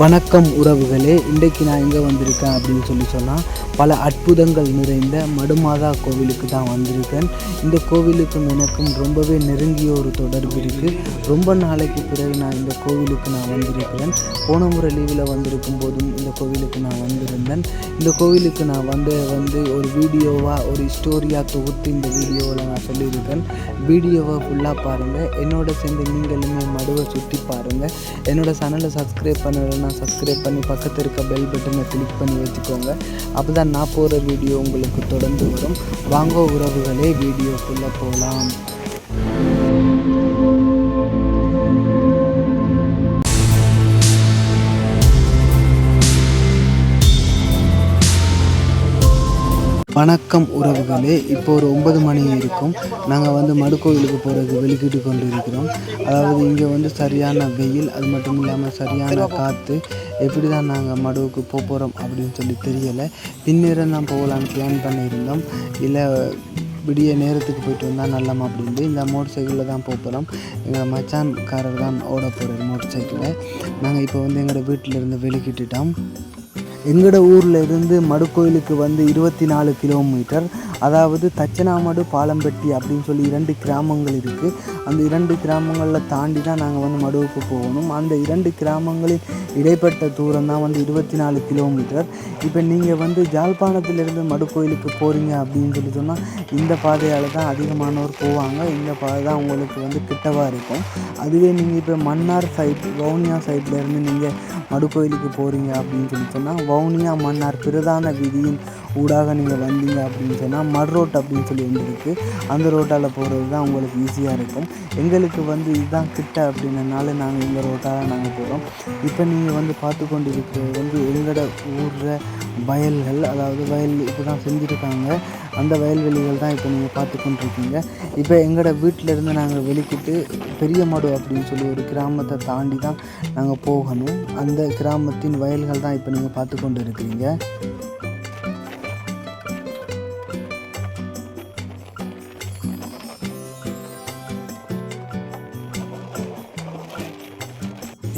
வணக்கம் உறவுகளே இன்றைக்கு நான் எங்கே வந்திருக்கேன் அப்படின்னு சொல்லி சொன்னால் பல அற்புதங்கள் நிறைந்த மடுமாதா கோவிலுக்கு தான் வந்திருக்கேன். இந்த கோவிலுக்கும் எனக்கும் ரொம்பவே நெருங்கிய ஒரு தொடர்பு இருக்குது ரொம்ப நாளைக்கு பிறகு நான் இந்த கோவிலுக்கு நான் வந்திருக்கிறேன். போன முறை லீவில் வந்திருக்கும் போதும் இந்த கோவிலுக்கு நான் வந்திருந்தேன். இந்த கோவிலுக்கு நான் வந்து வந்து ஒரு வீடியோவாக ஒரு ஸ்டோரியாக தொகுத்து இந்த வீடியோவில் நான் சொல்லியிருக்கேன். வீடியோவை ஃபுல்லாக பாருங்கள் என்னோட சேர்ந்து நீங்களுமே மடுவை சுற்றி பாருங்கள் என்னோடய சேனலை சப்ஸ்கிரைப் பண்ணுறேன்னா சப்ஸ்கிரைப் பண்ணி பக்கத்தில் இருக்க பெல் பட்டனை கிளிக் பண்ணி வச்சுக்கோங்க. அப்போ தான் நான் போகிற வீடியோ உங்களுக்கு தொடர்ந்து வரும். வாங்க உறவுகளே வீடியோக்குள்ளே போகலாம் வணக்கம் உறவுகளே. இப்போ ஒரு ஒன்பது மணி இருக்கும். நாங்கள் வந்து மடுக்கோவிலுக்கு போகிறதுக்கு வெளிக்கிட்டு கொண்டு இருக்கிறோம் அதாவது இங்கே வந்து சரியான வெயில் அது மட்டும் இல்லாமல் சரியான காற்று எப்படி தான் நாங்கள் மடுவுக்கு போக போகிறோம் அப்படின்னு சொல்லி தெரியலை. பின்னேரம் தான் போகலான்னு பிளான் பண்ணியிருந்தோம். இல்லை விடிய நேரத்துக்கு போயிட்டு வந்தால் நல்லமா அப்படின்ட்டு இந்த மோட்டர் சைக்கிளில் தான் போக போகிறோம் எங்கள் மச்சான்காரர் தான் ஓட போகிறார் மோட்டர் சைக்கிளை நாங்கள் இப்போ வந்து எங்களோட வீட்டிலேருந்து வெளிக்கிட்டுட்டோம். எங்களோட ஊரில் இருந்து மடுக்கோயிலுக்கு வந்து இருபத்தி நாலு கிலோமீட்டர். அதாவது தச்சனாமடு பாலம்பட்டி அப்படின்னு சொல்லி இரண்டு கிராமங்கள் இருக்குது அந்த இரண்டு கிராமங்களில் தாண்டி தான் நாங்கள் வந்து மடுவுக்கு போகணும். அந்த இரண்டு கிராமங்களில் இடைப்பட்ட தூரம் தான் வந்து இருபத்தி நாலு கிலோமீட்டர். இப்போ நீங்கள் வந்து ஜாழ்ப்பாணத்திலிருந்து மடுக்கோயிலுக்கு போகிறீங்க அப்படின்னு சொல்லி சொன்னால் இந்த பாதையால் தான் அதிகமானோர் போவாங்க. இந்த பாதை தான் உங்களுக்கு வந்து கிட்டவாக இருக்கும். அதுவே நீங்கள் இப்போ மன்னார் சைட் வவுனியா சைட்லேருந்து நீங்கள் மடுக்கோயிலுக்கு போகிறீங்க அப்படின்னு சொல்லி சொன்னால் வவுனியா மன்னார் பிரதான வீதியின் ஊடாக நீங்கள் வந்தீங்க அப்படின்னு சொன்னால் மட் ரோட் அப்படின்னு சொல்லி ஒன்று இருக்குது அந்த ரோட்டால் போகிறது தான் உங்களுக்கு ஈஸியாக இருக்கும். எங்களுக்கு வந்து இதுதான் கிட்ட அப்படின்றனால நாங்கள் இந்த ரோட்டால் நாங்கள் போகிறோம் இப்போ நீங்கள் வந்து பார்த்து கொண்டு இருக்கிறது வந்து எங்களோட ஊரில் வயல்கள் அதாவது வயல் இப்போ தான் செஞ்சுருக்காங்க. அந்த வயல்வெளிகள் தான் இப்போ நீங்கள் பார்த்து கொண்டிருக்கீங்க இப்போ எங்களோட வீட்டிலேருந்து நாங்கள் வெளிக்கிட்டு பெரிய மாடு அப்படின்னு சொல்லி ஒரு கிராமத்தை தாண்டி தான் நாங்கள் போகணும். அந்த கிராமத்தின் வயல்கள் தான் இப்போ நீங்கள் பார்த்து கொண்டு இருக்கிறீங்க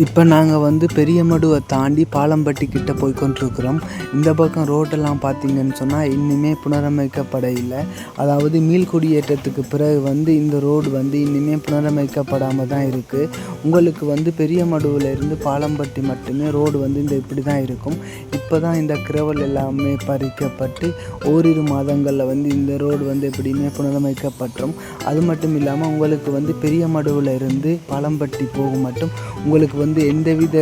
இப்போ நாங்கள் வந்து பெரியமடுவை தாண்டி பாலம்பட்டி கிட்ட போய் கொண்டிருக்கிறோம். இந்த பக்கம் ரோட்டெல்லாம் பார்த்தீங்கன்னு சொன்னால் இன்னுமே புனரமைக்கப்பட இல்லை அதாவது மீள்குடியேற்றத்துக்கு பிறகு வந்து இந்த ரோடு வந்து இன்னுமே புனரமைக்கப்படாமல் தான் இருக்குது உங்களுக்கு வந்து பெரியமடுவில் இருந்து பாலம்பட்டி மட்டுமே ரோடு வந்து இந்த இப்படி தான் இருக்கும். இப்போ தான் இந்த கிரவல் எல்லாமே பறிக்கப்பட்டு ஓரிரு மாதங்களில் வந்து இந்த ரோடு வந்து எப்படியுமே புனரமைக்கப்பட்டோம் அது மட்டும் இல்லாமல் உங்களுக்கு வந்து பெரியமடுவில் இருந்து பாலம்பட்டி போகும் மட்டும் உங்களுக்கு வந்து எந்தவித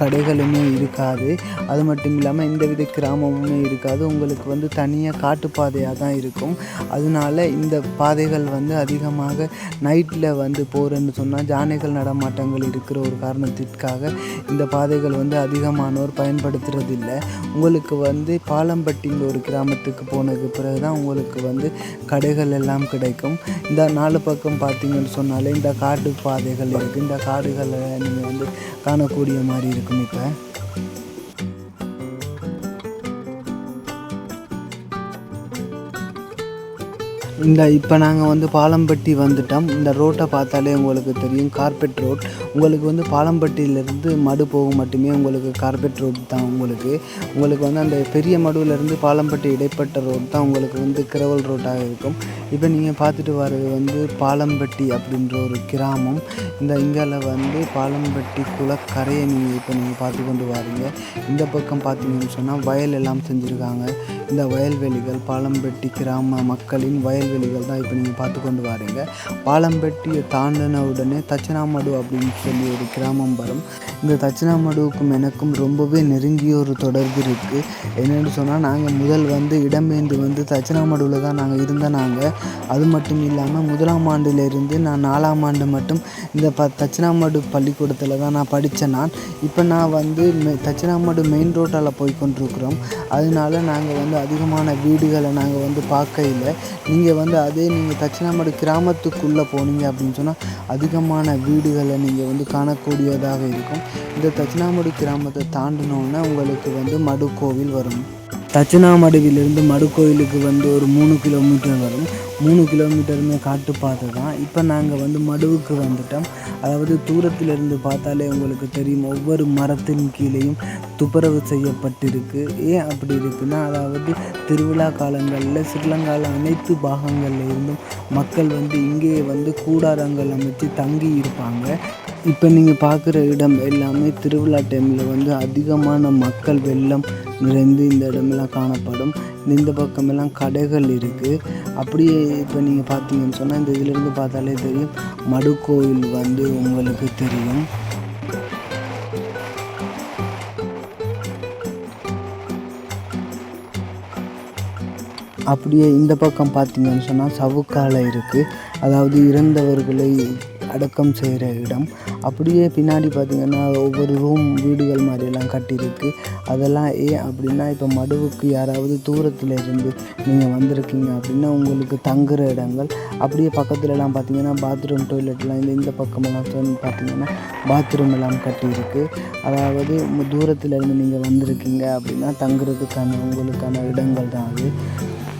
கடைகளுமே இருக்காது. அது மட்டும் இல்லாமல் எந்தவித கிராமமுமே இருக்காது. உங்களுக்கு வந்து தனியாக காட்டுப்பாதையாக தான் இருக்கும். அதனால இந்த பாதைகள் வந்து அதிகமாக நைட்டில் வந்து போகிறேன்னு சொன்னால் ஜானைகள் நடமாட்டங்கள் இருக்கிற ஒரு காரணத்திற்காக இந்த பாதைகள் வந்து அதிகமானோர் பயன்படுத்துறதில்லை. உங்களுக்கு வந்து பாலம்பட்டிங்கிற ஒரு கிராமத்துக்கு போனதுக்கு பிறகு தான் உங்களுக்கு வந்து கடைகள் எல்லாம் கிடைக்கும். இந்த நாலு பக்கம் பார்த்தீங்கன்னு சொன்னாலே இந்த காட்டு பாதைகள் இருக்குது இந்த காடுகளை நீங்கள் வந்து காணக்கூடிய மாதிரி இருக்கும். இப்போ இந்த இப்போ நாங்கள் வந்து பாலம்பட்டி வந்துட்டோம். இந்த ரோட்டை பார்த்தாலே உங்களுக்கு தெரியும். கார்பெட் ரோட் உங்களுக்கு வந்து பாலம்பட்டியிலேருந்து மடு போகும் மட்டுமே உங்களுக்கு கார்பெட் ரோட் தான் உங்களுக்கு. உங்களுக்கு வந்து அந்த பெரிய மடுவிலேருந்து பாலம்பட்டி இடைப்பட்ட ரோட் தான் உங்களுக்கு வந்து கிரவல் ரோட்டாக இருக்கும். இப்போ நீங்கள் பார்த்துட்டு வர்றது வந்து பாலம்பட்டி அப்படின்ற ஒரு கிராமம். இந்த இங்கால வந்து பாலம்பட்டி குளக்கரையை நீங்கள் இப்போ நீங்கள் பார்த்து கொண்டு வரீங்க. இந்த பக்கம் பார்த்தீங்கன்னு சொன்னால் வயல் எல்லாம் செஞ்சுருக்காங்க. இந்த வயல்வெளிகள் பாலம்பட்டி கிராம மக்களின் வயல்வெளிகள் தான் இப்போ நீங்கள் பார்த்து கொண்டு வரீங்க. பாலம்பட்டியை தாண்டின உடனே தச்சனாமடு அப்படின்னு சொல்லி ஒரு கிராமம் வரும். இந்த தச்சனாமடுவுக்கும் எனக்கும் ரொம்பவே நெருங்கிய ஒரு தொடர்பு இருக்குது என்னென்னு சொன்னால் நாங்கள் முதல் வந்து இடம்பெயர்ந்து வந்து தச்சனாமடுவில் தான் நாங்கள் இருந்த நாங்கள் அது மட்டும் இல்லாமல் முதலாம் ஆண்டிலிருந்து நான் நாலாம் ஆண்டு மட்டும் இந்த ப தச்சனாமடு பள்ளிக்கூடத்தில் தான் நான் படித்தேன் நான். இப்போ நான் வந்து மெ தச்சனாமடு மெயின் ரோட்டால் போய் கொண்டிருக்கிறோம். அதனால நாங்கள் வந்து அதிகமான வீடுகளை நாங்கள் வந்து பார்க்கையில் நீங்கள் வந்து அதே நீங்கள் தட்சிணாமடு கிராமத்துக்குள்ளே போனீங்க அப்படின்னு சொன்னால் அதிகமான வீடுகளை நீங்கள் வந்து காணக்கூடியதாக இருக்கும். இந்த தட்சிணாமடு கிராமத்தை தாண்டினோன்னே உங்களுக்கு வந்து மடுக்கோவில் வரும். தட்சிணாமடுவிலிருந்து மடுக்கோயிலுக்கு வந்து ஒரு மூணு கிலோமீட்டர் வரும். மூணு கிலோமீட்டருமே காட்டுப்பாதை தான். இப்போ நாங்கள் வந்து மடுவுக்கு வந்துட்டோம். அதாவது தூரத்திலிருந்து பார்த்தாலே உங்களுக்கு தெரியும் ஒவ்வொரு மரத்தின் கீழேயும் துப்புரவு செய்யப்பட்டிருக்கு. ஏன் அப்படி இருக்குன்னா அதாவது திருவிழா காலங்களில் ஸ்ரீலங்காவில் அனைத்து பாகங்களில் இருந்தும் மக்கள் வந்து இங்கேயே வந்து கூடாரங்கள் அமைத்து தங்கி இருப்பாங்க. இப்போ நீங்கள் பார்க்குற இடம் எல்லாமே திருவிழா டைமில் வந்து அதிகமான மக்கள் வெள்ளம் நிறைந்து இந்த இடமெல்லாம் காணப்படும். இந்த பக்கமெல்லாம் கடைகள் இருக்குது அப்படியே இப்போ நீங்கள் பார்த்தீங்கன்னு சொன்னால் இந்த இதிலிருந்து பார்த்தாலே தெரியும். மடுக்கோயில் வந்து உங்களுக்கு தெரியும். அப்படியே இந்த பக்கம் பார்த்தீங்கன்னு சொன்னால் சவுக்காலை இருக்குது அதாவது இறந்தவர்களை அடக்கம் செய்கிற இடம். அப்படியே பின்னாடி பார்த்தீங்கன்னா ஒவ்வொரு ரூம் வீடுகள் மாதிரியெல்லாம் கட்டியிருக்கு. அதெல்லாம் ஏன் அப்படின்னா இப்போ மடுவுக்கு யாராவது தூரத்தில் இருந்து நீங்கள் வந்திருக்கீங்க அப்படின்னா உங்களுக்கு தங்குற இடங்கள். அப்படியே பக்கத்துலலாம் பார்த்தீங்கன்னா பாத்ரூம் டாய்லெட்லாம் இந்த இந்த பக்கமெல்லாம் சொன்ன பார்த்தீங்கன்னா பாத்ரூம் எல்லாம் கட்டியிருக்கு. அதாவது தூரத்தில் இருந்து நீங்கள் வந்திருக்கீங்க அப்படின்னா தங்குறதுக்கான உங்களுக்கான இடங்கள் தான் அது.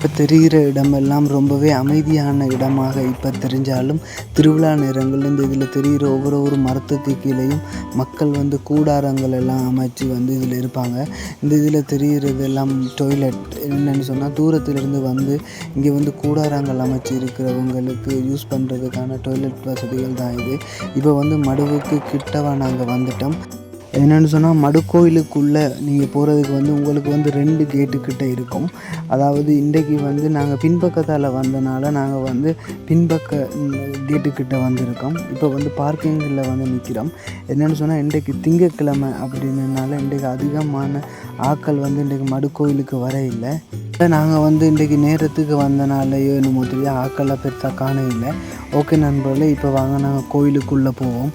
இப்போ தெரிகிற இடமெல்லாம் ரொம்பவே அமைதியான இடமாக இப்போ தெரிஞ்சாலும் திருவிழா நேரங்களில் இந்த இதில் தெரிகிற ஒவ்வொரு ஒரு மரத்துக்கு கீழேயும் மக்கள் வந்து கூடாரங்கள் எல்லாம் அமைச்சு வந்து இதில் இருப்பாங்க. இந்த இதில் தெரிகிறது எல்லாம் டொய்லெட் என்னென்னு சொன்னால் தூரத்திலிருந்து வந்து இங்கே வந்து கூடாரங்கள் அமைச்சு இருக்கிறவங்களுக்கு யூஸ் பண்ணுறதுக்கான டொய்லெட் வசதிகள் தான் இது. இப்போ வந்து மடுவுக்கு கிட்டவா நாங்கள் வந்துட்டோம். என்னென்னு சொன்னால் மடுக்கோயிலுக்குள்ளே நீங்கள் போகிறதுக்கு வந்து உங்களுக்கு வந்து ரெண்டு கேட்டுக்கிட்ட இருக்கும். அதாவது இன்றைக்கி வந்து நாங்கள் பின்பக்கத்தால் வந்தனால நாங்கள் வந்து பின்பக்க கேட்டுக்கிட்ட வந்திருக்கோம். இப்போ வந்து பார்க்கிங்கில் வந்து நிற்கிறோம் என்னென்னு சொன்னால் இன்றைக்கு திங்கக்கிழமை அப்படின்றனால இன்றைக்கு அதிகமான ஆட்கள் வந்து இன்றைக்கு மடுக்கோயிலுக்கு வர இல்லை. நாங்கள் வந்து இன்றைக்கி நேரத்துக்கு வந்தனாலையோ என்னமோ தெரியும் ஆக்களை பெருசாக காண இல்லை. ஓகே நண்பர்களே இப்போ வாங்க நாங்கள் கோயிலுக்குள்ளே போவோம்.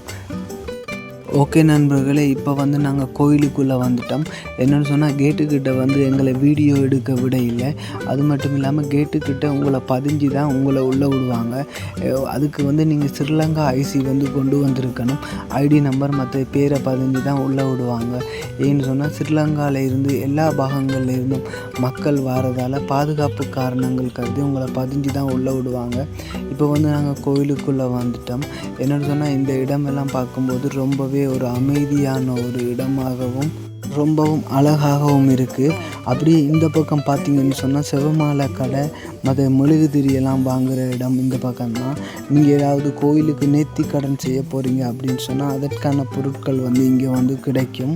ஓகே நண்பர்களே இப்போ வந்து நாங்கள் கோயிலுக்குள்ளே வந்துட்டோம். என்னென்னு சொன்னால் கேட்டுக்கிட்ட வந்து எங்களை வீடியோ எடுக்க விட இல்லை. அது மட்டும் இல்லாமல் கேட்டுக்கிட்ட உங்களை பதிஞ்சு தான் உங்களை உள்ளே விடுவாங்க. அதுக்கு வந்து நீங்கள் ஸ்ரீலங்கா ஐசி வந்து கொண்டு வந்திருக்கணும். ஐடி நம்பர் மற்ற பேரை பதிஞ்சு தான் உள்ளே விடுவாங்க. ஏன்னு சொன்னால் ஸ்ரீலங்காவில் இருந்து எல்லா பாகங்கள்லேருந்தும் மக்கள் வாரதால் பாதுகாப்பு காரணங்கள் கருதி உங்களை பதிஞ்சு தான் உள்ளே விடுவாங்க. இப்போ வந்து நாங்கள் கோயிலுக்குள்ளே வந்துட்டோம். என்னென்னு சொன்னால் இந்த இடமெல்லாம் பார்க்கும்போது ரொம்பவே ஒரு அமைதியான ஒரு இடமாகவும் ரொம்பவும் அழகாகவும் இருக்குது அப்படியே இந்த பக்கம் பார்த்தீங்கன்னு சொன்னால் செவமாலை கடை மற்ற மெழுகுதிரி எல்லாம் வாங்குகிற இடம் இந்த பக்கம்தான். நீங்கள் ஏதாவது கோயிலுக்கு நேர்த்தி கடன் செய்ய போகிறீங்க அப்படின்னு சொன்னால் அதற்கான பொருட்கள் வந்து இங்கே வந்து கிடைக்கும்.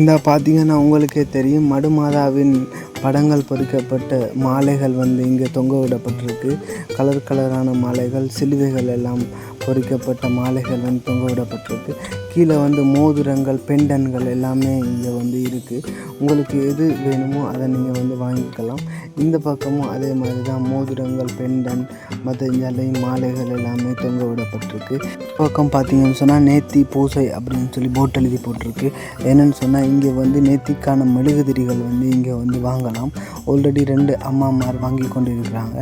இந்த பார்த்தீங்கன்னா உங்களுக்கே தெரியும் மடுமாதாவின் படங்கள் பொறிக்கப்பட்ட மாலைகள் வந்து இங்கே தொங்க விடப்பட்டிருக்கு. கலர் கலரான மாலைகள் சிலுவைகள் எல்லாம் பொறிக்கப்பட்ட மாலைகள் வந்து தொங்க விடப்பட்டிருக்கு. கீழே வந்து மோதிரங்கள் பெண்டன்கள் எல்லாமே இங்கே வந்து இருக்குது உங்களுக்கு எது வேணுமோ அதை நீங்கள் வந்து வாங்கிக்கலாம். இந்த பக்கமும் அதே மாதிரி தான் மோதிரங்கள் பெண்டன் மற்ற ஜலை மாலைகள் எல்லாமே தொங்க விடப்பட்டிருக்கு. பக்கம் பார்த்தீங்கன்னு சொன்னால் நேத்தி பூசை அப்படின்னு சொல்லி போட் எழுதி போட்டிருக்கு. என்னன்னு சொன்னால் இங்கே வந்து நேத்திக்கான மெழுகுதிரிகள் வந்து இங்கே வந்து வாங்கலாம். ஆல்ரெடி ரெண்டு அம்மாமார் வாங்கி கொண்டு இருக்கிறாங்க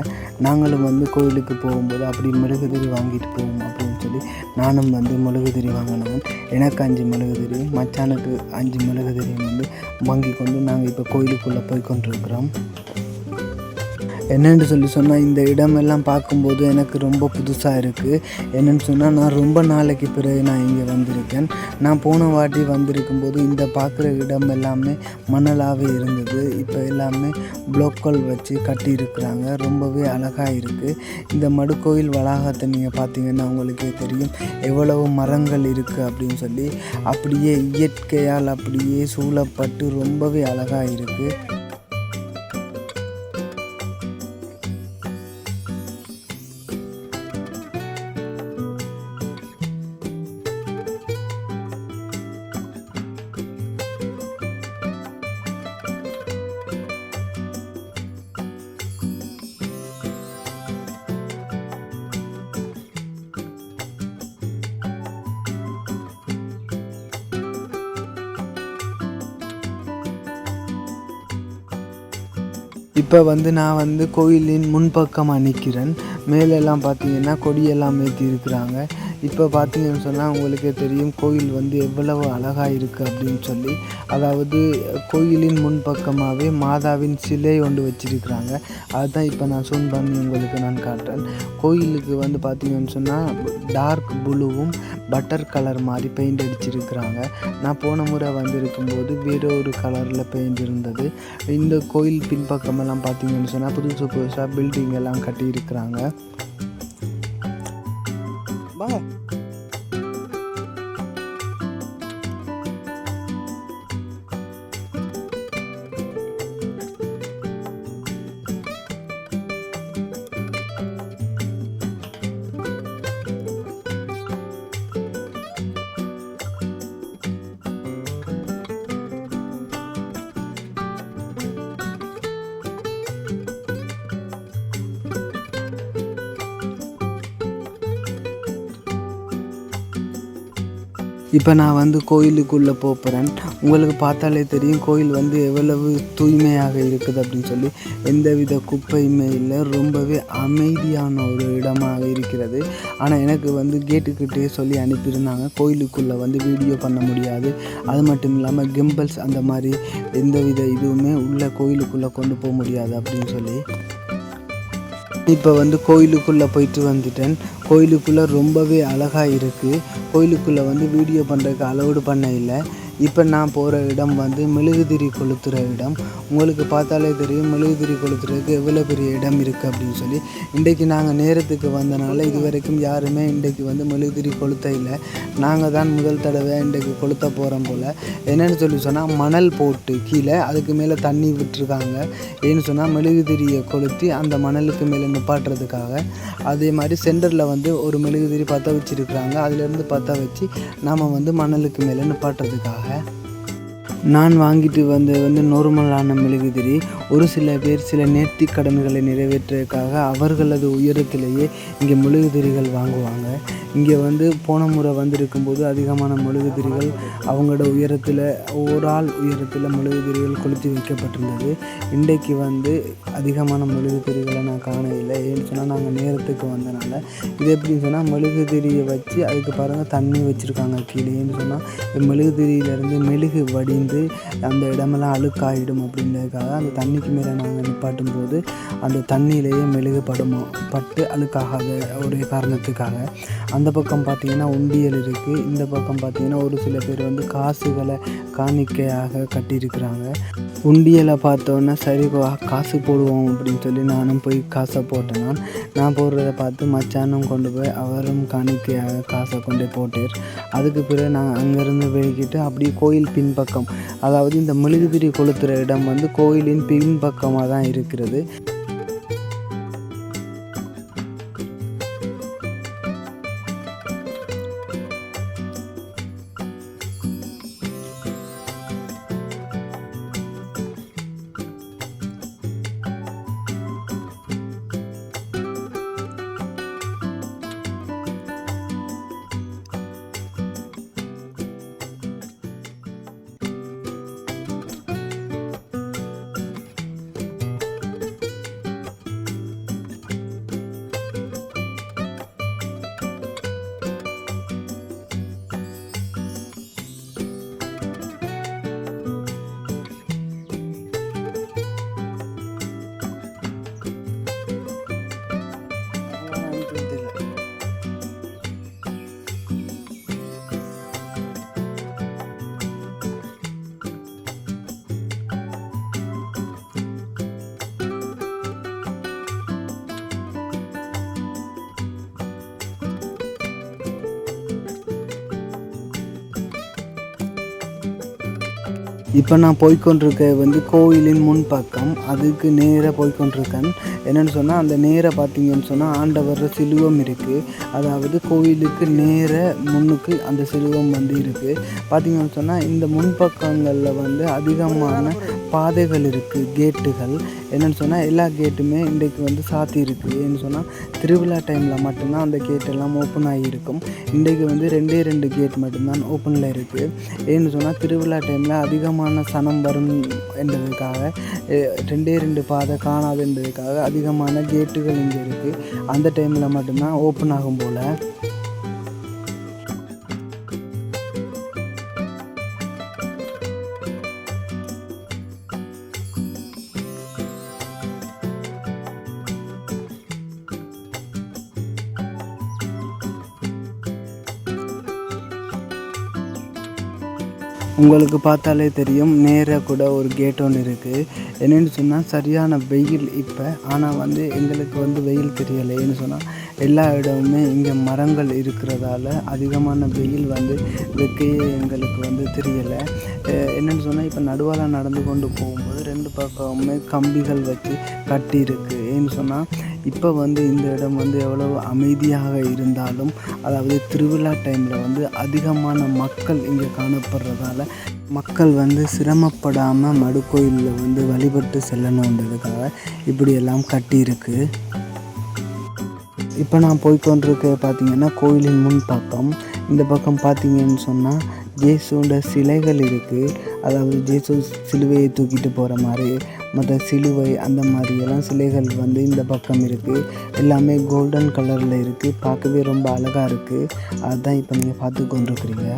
நாங்களும் வந்து கோயிலுக்கு போகும்போது அப்படி மெழுகுதிரி வாங்கிட்டு போவோம் அப்படின்னு சொல்லி நானும் வந்து மெழுகுதிரி வாங்கினேன் எனக்கு அஞ்சு மிளகு தெரியும் மச்சானுக்கு அஞ்சு மெழுகுதிரியும் வந்து வாங்கி கொண்டு நாங்கள் இப்போ கோயிலுக்குள்ளே போய் கொண்டிருக்கிறோம். என்னென்னு சொல்லி சொன்னால் இந்த இடமெல்லாம் பார்க்கும்போது எனக்கு ரொம்ப புதுசாக இருக்குது என்னென்னு சொன்னால் நான் ரொம்ப நாளைக்கு பிறகு நான் இங்கே வந்திருக்கேன். நான் போன வாட்டி வந்திருக்கும்போது இந்த பார்க்குற இடம் எல்லாமே மணலாகவே இருந்தது. இப்போ எல்லாமே ப்ளோக்கல் வச்சு கட்டியிருக்கிறாங்க. ரொம்பவே அழகாக இருக்குது இந்த மடுக்கோயில் வளாகத்தை நீங்கள் பார்த்தீங்கன்னா உங்களுக்கே தெரியும். எவ்வளவு மரங்கள் இருக்குது அப்படின்னு சொல்லி அப்படியே இயற்கையால் அப்படியே சூழப்பட்டு ரொம்பவே அழகாக இருக்குது இப்போ வந்து நான் வந்து கோயிலின் முன்பக்கமாக நிற்கிறேன் மேலெல்லாம் பார்த்தீங்கன்னா கொடியெல்லாம் ஏற்றி இருக்கிறாங்க இப்போ பார்த்தீங்கன்னு சொன்னால் உங்களுக்கே தெரியும் கோயில் வந்து எவ்வளவு அழகாக இருக்குது அப்படின்னு சொல்லி. அதாவது கோயிலின் முன்பக்கமாகவே மாதாவின் சிலை ஒன்று வச்சிருக்கிறாங்க. அதுதான் இப்போ நான் சூன் பண்ணி உங்களுக்கு நான் காட்டுறேன். கோயிலுக்கு வந்து பார்த்தீங்கன்னு சொன்னால் டார்க் ப்ளூவும் பட்டர் கலர் மாதிரி பெயிண்ட் அடிச்சிருக்கிறாங்க. நான் போன முறை வந்திருக்கும்போது வேறு ஒரு கலரில் பெயிண்ட் இருந்தது. இந்த கோயில் பின்பக்கமெல்லாம் பார்த்தீங்கன்னு சொன்னால் புதுசு புதுசாக பில்டிங் எல்லாம் கட்டியிருக்கிறாங்க. இப்போ நான் வந்து கோயிலுக்குள்ளே போகிறேன் உங்களுக்கு பார்த்தாலே தெரியும் கோயில் வந்து எவ்வளவு தூய்மையாக இருக்குது அப்படின்னு சொல்லி. எந்தவித குப்பையுமே இல்லை ரொம்பவே அமைதியான ஒரு இடமாக இருக்கிறது. ஆனால் எனக்கு வந்து கேட்டுக்கிட்டே சொல்லி அனுப்பியிருந்தாங்க. கோயிலுக்குள்ளே வந்து வீடியோ பண்ண முடியாது. அது மட்டும் இல்லாமல் கிம்பிள்ஸ் அந்த மாதிரி எந்தவித இதுவுமே உள்ள கோயிலுக்குள்ளே கொண்டு போக முடியாது அப்படின்னு சொல்லி. இப்போ வந்து கோயிலுக்குள்ளே போயிட்டு வந்துட்டேன். கோயிலுக்குள்ளே ரொம்பவே அழகாக இருக்குது கோயிலுக்குள்ளே வந்து வீடியோ பண்ணுறதுக்கு அலோடு பண்ண இல்லை. இப்போ நான் போகிற இடம் வந்து மெழுகுதிரி கொளுத்துற இடம். உங்களுக்கு பார்த்தாலே தெரியும் மெழுகுதிரி கொளுத்துறதுக்கு எவ்வளோ பெரிய இடம் இருக்குது அப்படின்னு சொல்லி. இன்றைக்கு நாங்கள் நேரத்துக்கு வந்தனால இது வரைக்கும் யாருமே இன்றைக்கு வந்து மெழுகுதிரி கொளுத்த இல்லை. நாங்கள் தான் முதல் தடவை இன்றைக்கு கொளுத்த போகிறோம் போல். என்னென்னு சொல்லி சொன்னால் மணல் போட்டு கீழே அதுக்கு மேலே தண்ணி விட்டுருக்காங்க. ஏன்னு சொன்னால் மெழுகுதிரியை கொளுத்தி அந்த மணலுக்கு மேலே நிப்பாட்டுறதுக்காக. அதே மாதிரி சென்டரில் வந்து ஒரு மெழுகுதிரி பற்ற வச்சுருக்குறாங்க. அதுலேருந்து பற்ற வச்சு நாம் வந்து மணலுக்கு மேலே நிப்பாட்டுறதுக்காக. நான் வாங்கிட்டு வந்து வந்து நார்மலான மெழுகுதிரி. ஒரு சில பேர் சில நேர்த்தி கடன்களை நிறைவேற்றுறதுக்காக அவர்களது உயரத்திலேயே இங்கே மெழுகுதிரிகள் வாங்குவாங்க. இங்கே வந்து போன முறை வந்திருக்கும்போது அதிகமான மெழுகுதிரிகள் அவங்களோட உயரத்தில் ஒரு ஆள் உயரத்தில் மெழுகுதிரிகள் கொளுத்தி வைக்கப்பட்டிருந்தது. இன்றைக்கு வந்து அதிகமான மெழுகுதிரிகளை நான் காணவில்லை. ஏன்னு சொன்னால் நாங்கள் நேரத்துக்கு வந்தனால. இது எப்படின்னு சொன்னால் மெழுகுதிரியை வச்சு அதுக்கு பாருங்கள் தண்ணி வச்சுருக்காங்க கீழேன்னு சொன்னால் மெழுகுதிரியிலேருந்து மெழுகு வடிந்து அந்த இடமெல்லாம் அழுக்காயிடும் அப்படின்றதுக்காக அந்த தண்ணிக்கு மேலே நாங்கள் நிப்பாட்டும் போது அந்த தண்ணியிலேயே மெழுகு படுமோ பட்டு அழுக்காகாத ஒரே காரணத்துக்காக அந்த பக்கம் பார்த்தீங்கன்னா உண்டியல் இருக்குது இந்த பக்கம் பார்த்தீங்கன்னா ஒரு சில பேர் வந்து காசுகளை காணிக்கையாக கட்டியிருக்கிறாங்க. உண்டியலை பார்த்தோன்னே சரி காசு போடுவோம் அப்படின்னு சொல்லி நானும் போய் காசை போட்டேன். நான் நான் போடுறத பார்த்து மச்சானும் கொண்டு போய் அவரும் காணிக்கையாக காசை கொண்டு போய் போட்டார். அதுக்கு பிறகு நான் அங்கேருந்து வெளிக்கிட்டு அப்படியே கோயில் பின்பக்கம் அதாவது இந்த மெழுகுதிரி கொளுத்துற இடம் வந்து கோயிலின் பின்பக்கமாக தான் இருக்கிறது. இப்போ நான் போய்க்கொண்டிருக்க வந்து கோயிலின் முன்பக்கம் அதுக்கு நேராக போய்க்கொண்டிருக்கேன். என்னென்னு சொன்னால் அந்த நேராக பார்த்தீங்கன்னு சொன்னால் ஆண்டவர் சிலுவம் இருக்குது அதாவது கோயிலுக்கு நேர முன்னுக்கு அந்த சிலுவம் வந்து இருக்குது பார்த்தீங்கன்னு சொன்னால் இந்த முன்பக்கங்களில் வந்து அதிகமான பாதைகள் இருக்குது கேட்டுகள். என்னென்னு சொன்னால் எல்லா கேட்டுமே இன்றைக்கு வந்து சாத்தி இருக்குது ஏன்னு சொன்னால் திருவிழா டைமில் மட்டும்தான் அந்த கேட்டெல்லாம் ஓப்பன் ஆகியிருக்கும். இன்றைக்கு வந்து ரெண்டே ரெண்டு கேட் மட்டும்தான் ஓப்பனில் இருக்குது ஏன்னு சொன்னால் திருவிழா டைமில் அதிகமான சனம் வரும் என்பதற்காக ரெண்டே ரெண்டு பாதை காணாதுன்றதுக்காக அதிகமான கேட்டுகள் இங்கே இருக்குது அந்த டைமில் மட்டும்தான் ஓப்பன் ஆகும் போல். உங்களுக்கு பார்த்தாலே தெரியும் நேராக கூட ஒரு கேட் ஒன்று இருக்குது என்னென்னு சொன்னால் சரியான வெயில் இப்போ. ஆனால் வந்து எங்களுக்கு வந்து வெயில் தெரியலைன்னு சொன்னால் எல்லா இடமுமே இங்கே மரங்கள் இருக்கிறதால அதிகமான வெயில் வந்து வெக்கையே எங்களுக்கு வந்து தெரியலை. என்னென்னு சொன்னால் இப்போ நடுவால் நடந்து கொண்டு போகும்போது ரெண்டு பக்கமுமே கம்பிகள் வச்சு கட்டியிருக்கு. ஏன்னு சொன்னால் இப்போ வந்து இந்த இடம் வந்து எவ்வளவு அமைதியாக இருந்தாலும் அதாவது திருவிழா டைமில் வந்து அதிகமான மக்கள் இங்கே காணப்படுறதால மக்கள் வந்து சிரமப்படாமல் மடுக்கோயிலில் வந்து வழிபட்டு செல்லணுன்றதுக்காக இப்படியெல்லாம் கட்டியிருக்கு. இப்போ நான் போய்க்கொண்டிருக்க பார்த்தீங்கன்னா கோயிலின் முன் பக்கம். இந்த பக்கம் பார்த்தீங்கன்னு சொன்னால் ஜேசுண்ட சிலைகள் இருக்குது அதாவது ஜேசு சிலுவையை தூக்கிட்டு போகிற மாதிரி மற்ற சிலுவை அந்த மாதிரியெல்லாம் சிலைகள் வந்து இந்த பக்கம் இருக்குது எல்லாமே கோல்டன் கலரில் இருக்குது பார்க்கவே ரொம்ப அழகாக இருக்குது அதுதான் இப்போ நீங்கள் பார்த்து கொண்டிருக்கிறீங்க.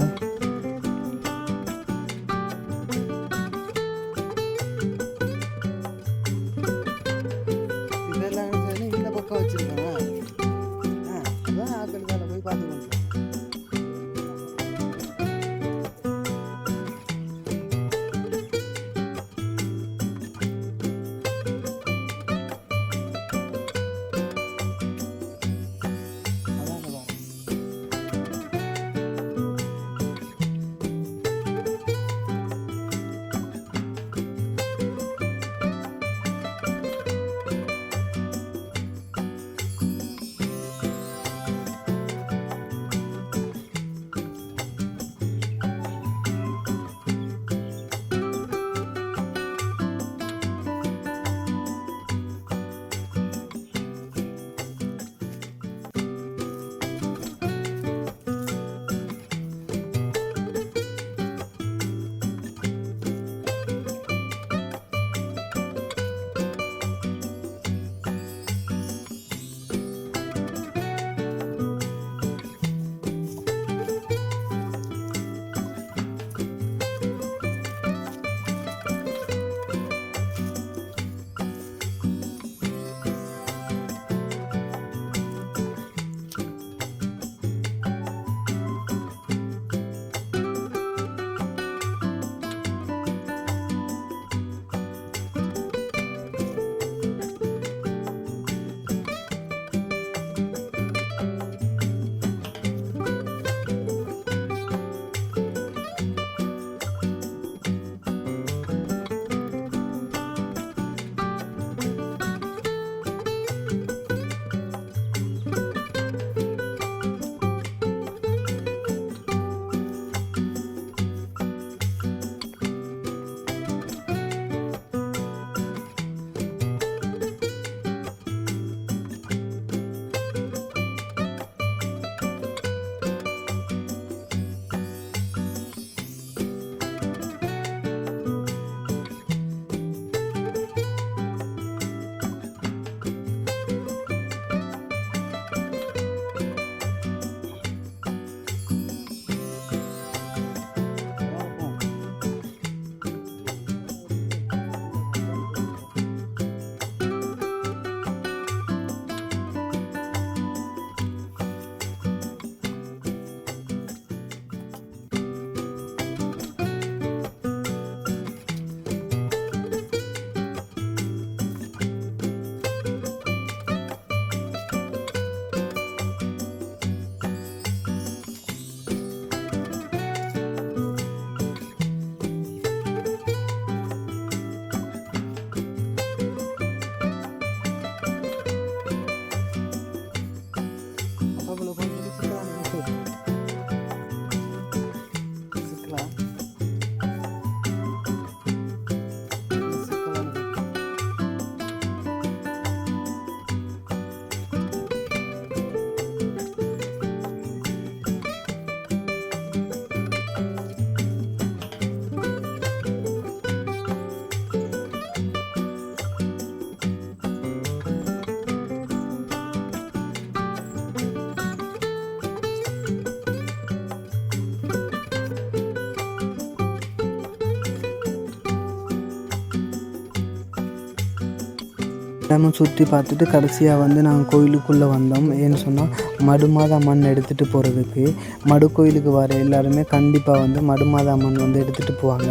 இடமும் சுற்றி பார்த்துட்டு கடைசியாக வந்து நாங்கள் கோயிலுக்குள்ளே வந்தோம். ஏன்னு சொன்னால் மடுமாதா மண் எடுத்துகிட்டு போகிறதுக்கு மடு கோயிலுக்கு வர எல்லாருமே கண்டிப்பாக வந்து மடுமாதா மண் வந்து எடுத்துகிட்டு போவாங்க.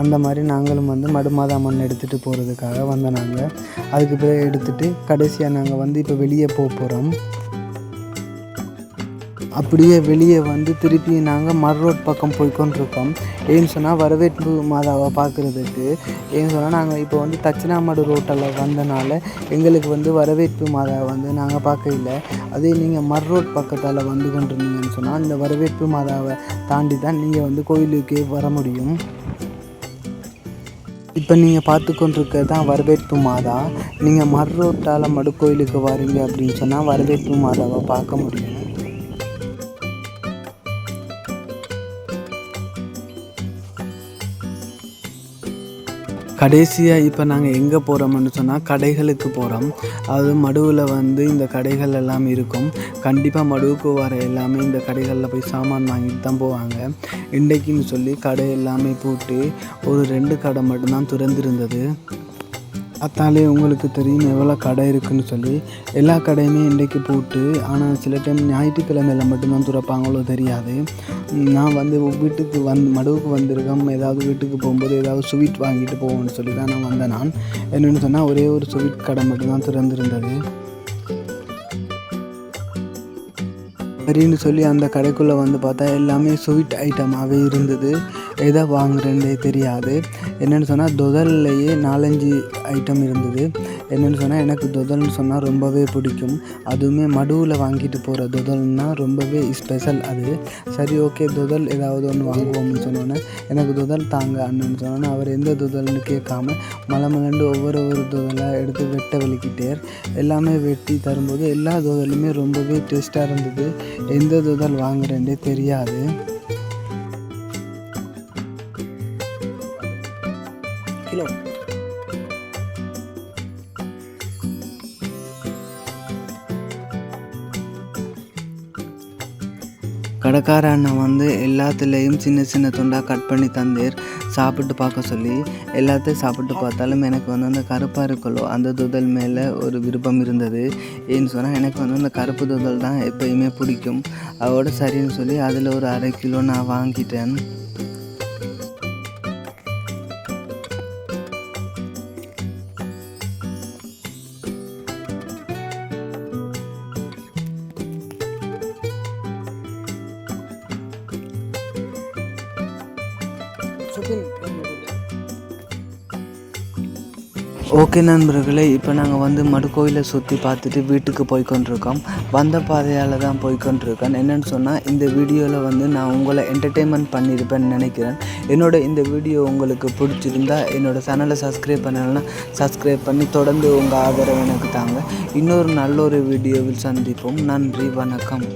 அந்த மாதிரி நாங்களும் வந்து மடுமாதா மண் எடுத்துகிட்டு போகிறதுக்காக வந்த நாங்கள் அதுக்கு பிறகு எடுத்துகிட்டு கடைசியாக நாங்கள் வந்து இப்போ வெளியே போக போகிறோம் அப்படியே வெளியே வந்து திருப்பி நாங்கள் மர் ரோட் பக்கம் போய்க்கொண்டிருக்கோம். ஏன்னு சொன்னால் வரவேற்பு மாதாவை பார்க்குறதுக்கு. ஏன்னு சொன்னால் நாங்கள் இப்போ வந்து தட்சிணாமடு ரோட்டில் வந்தனால எங்களுக்கு வந்து வரவேற்பு மாதாவை வந்து நாங்கள் பார்க்க இல்லை. அதே நீங்கள் மர் ரோட் பக்கத்தால் வந்து கொண்டிருந்தீங்கன்னு சொன்னால் இந்த வரவேற்பு மாதாவை தாண்டி தான் நீங்கள் வந்து கோயிலுக்கே வர முடியும். இப்போ நீங்கள் பார்த்து கொண்டிருக்கிறது தான் வரவேற்பு மாதா. நீங்கள் மர் ரோட்டால் மடுக்கோயிலுக்கு வரீங்க அப்படின்னு சொன்னால் வரவேற்பு மாதாவை பார்க்க முடியும். கடைசியாக இப்போ நாங்கள் எங்கே போகிறோம்னு சொன்னால் கடைகளுக்கு போகிறோம் அது மடுவில் வந்து இந்த கடைகள் எல்லாம் இருக்கும். கண்டிப்பாக மடுவுக்கு வர எல்லாமே இந்த கடைகளில் போய் சாமான் வாங்கிட்டு தான் போவாங்க. இன்றைக்குன்னு சொல்லி கடை எல்லாமே போட்டு ஒரு ரெண்டு கடை மட்டும்தான் திறந்திருந்தது. பார்த்தாலே உங்களுக்கு தெரியும் எவ்வளோ கடை இருக்குன்னு சொல்லி. எல்லா கடையுமே இன்றைக்கு போட்டு. ஆனால் சில டைம் ஞாயிற்றுக்கிழமையில் மட்டும்தான் திறப்பாங்களோ தெரியாது. நான் வந்து வீட்டுக்கு வந் மடுவுக்கு வந்திருக்கேன் ஏதாவது வீட்டுக்கு போகும்போது ஏதாவது ஸ்வீட் வாங்கிட்டு போவோம்னு சொல்லி தான் நான் வந்தேன் நான். என்னென்னு சொன்னால் ஒரே ஒரு ஸ்வீட் கடை மட்டும்தான் திறந்திருந்தது. சரின்னு சொல்லி அந்த கடைக்குள்ளே வந்து பார்த்தா எல்லாமே ஸ்வீட் ஐட்டமாகவே இருந்தது. எதை வாங்குறேன்னே தெரியாது. என்னென்னு சொன்னால் தொதல்லையே நாலஞ்சு ஐட்டம் இருந்தது. என்னென்னு சொன்னால் எனக்கு தொதல்னு சொன்னால் ரொம்பவே பிடிக்கும். அதுவுமே மடுவில் வாங்கிட்டு போகிற தொதல்னா ரொம்பவே ஸ்பெஷல் அது. சரி ஓகே தொதல் ஏதாவது ஒன்று வாங்குவோம்னு சொன்னோன்னே எனக்கு தொதல் தாங்க அண்ணன்னு சொன்னோன்னே அவர் எந்த தொதல்னு கேட்காம மலை மலண்டு ஒவ்வொரு ஒரு தொதலாக எடுத்து வெட்ட வலிக்கிட்டார் எல்லாமே வெட்டி தரும்போது எல்லா தொதலுமே ரொம்பவே டேஸ்ட்டாக இருந்தது. எந்த தொதல் வாங்குறேன்னே தெரியாது. கடைக்கார அண்ணன் வந்து எல்லாத்துலேயும் சின்ன சின்ன துண்டாக கட் பண்ணி தந்தீர். சாப்பிட்டு பார்க்க சொல்லி எல்லாத்தையும் சாப்பிட்டு பார்த்தாலும் எனக்கு வந்து அந்த கருப்பாக இருக்கலோ அந்த துதல் மேலே ஒரு விருப்பம் இருந்தது. ஏன்னு சொன்னால் எனக்கு வந்து அந்த கருப்பு துதல் தான் எப்பயுமே பிடிக்கும். அதோட சரின்னு சொல்லி அதில் ஒரு அரை கிலோ நான் வாங்கிட்டேன். ஓகே நண்பர்களே இப்போ நாங்கள் வந்து மடுக்கோயிலை சுற்றி பார்த்துட்டு வீட்டுக்கு போய்கொண்டிருக்கோம் வந்த பாதையால் தான் போய்கொண்டிருக்கேன் என்னென்னு சொன்னால் இந்த வீடியோவில் வந்து நான் உங்களை என்டர்டெயின்மெண்ட் பண்ணியிருப்பேன்னு நினைக்கிறேன். என்னோட இந்த வீடியோ உங்களுக்கு பிடிச்சிருந்தா என்னோட சேனலை சப்ஸ்கிரைப் பண்ணலைன்னா சப்ஸ்கிரைப் பண்ணி தொடர்ந்து உங்கள் ஆதரவு எனக்கு தாங்க. இன்னொரு நல்ல ஒரு வீடியோவில் சந்திப்போம். நன்றி வணக்கம்.